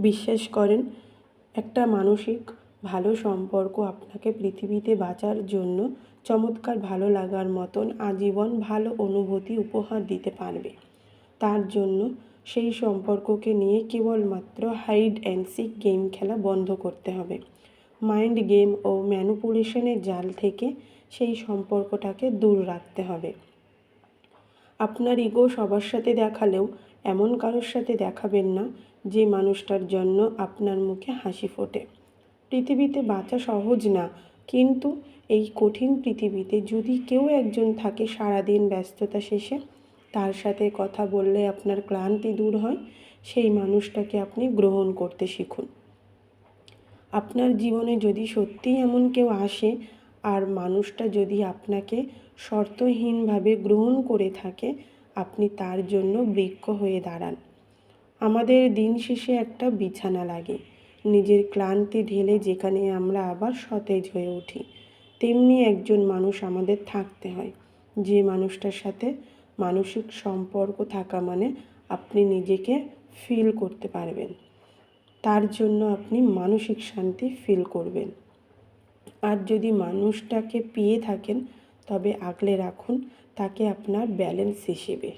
বিশ্বাস করেন, একটা মানসিক ভালো সম্পর্ক আপনাকে পৃথিবীতে বাঁচার জন্য চমৎকার ভালো লাগার মতন আজীবন ভালো অনুভূতি উপহার দিতে পারবে। তার জন্য সেই সম্পর্ককে নিয়ে কেবলমাত্র হাইড অ্যান্ড সিক গেম খেলা বন্ধ করতে হবে। মাইন্ড গেম ও ম্যানুপুলেশনের জাল থেকে সেই সম্পর্কটাকে দূর রাখতে হবে। আপনার ইগো সবার সাথে দেখালেও এমন কারোর সাথে দেখাবেন না যে মানুষটার জন্য আপনার মুখে হাসি ফোটে। পৃথিবীতে বাঁচা সহজ না, কিন্তু এই কঠিন পৃথিবীতে যদি কেউ একজন থাকে সারাদিন ব্যস্ততা শেষে, তার সাথে কথা বললে আপনার ক্লান্তি দূর হয়, সেই মানুষটাকে আপনি গ্রহণ করতে শিখুন। আপনার জীবনে যদি সত্যিই এমন কেউ আসে আর মানুষটা যদি আপনাকে শর্তহীনভাবে গ্রহণ করে থাকে, আপনি তার জন্য বৃক্ষ হয়ে দাঁড়ান। আমাদের দিন শেষে একটা বিছানা লাগে। নিজের ক্লান্তি ঢেলে যেখানে আমরা আবার সতেজ হয়ে উঠি, তেমনি একজন মানুষ আমাদের থাকতে হয়। যে মানুষটার সাথে মানসিক সম্পর্ক থাকা মানে আপনি নিজেকে ফিল করতে পারবেন। তার জন্য আপনি মানসিক শান্তি ফিল করবেন। আর যদি মানুষটাকে পেয়ে থাকেন তবে আগলে রাখুন তাকে আপনার ব্যালেন্স হিসেবে।